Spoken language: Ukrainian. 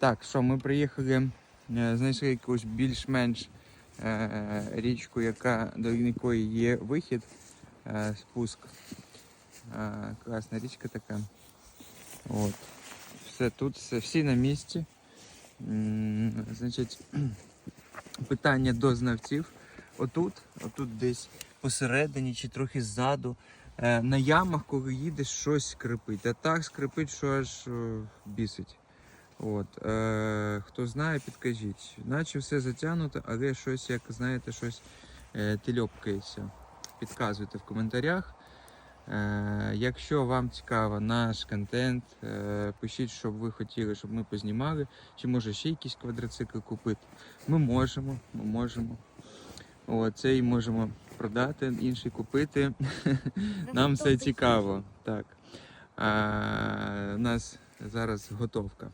Так, що ми приїхали, е, знайшли якусь більш-менш е, річку, яка, до якої є вихід, е, спуск. Е, класна річка така. От. Все тут, все, всі на місці. М, Значить, питання до знавців. Отут, отут десь посередині чи трохи ззаду. Е, на ямах, коли їдеш, щось скрипить. А так скрипить, що аж бісить. От, е, хто знає, підкажіть. Наче все затягнуто, але щось, як знаєте, щось е, тильопкається. Підказуйте в коментарях. Е, якщо вам цікаво наш контент, е, пишіть, що б ви хотіли, щоб ми познімали, чи може ще якийсь квадроцикл купити. Ми можемо, ми можемо. О, цей можемо продати, інший купити. Нам все цікаво. Так. А, у нас зараз готовка.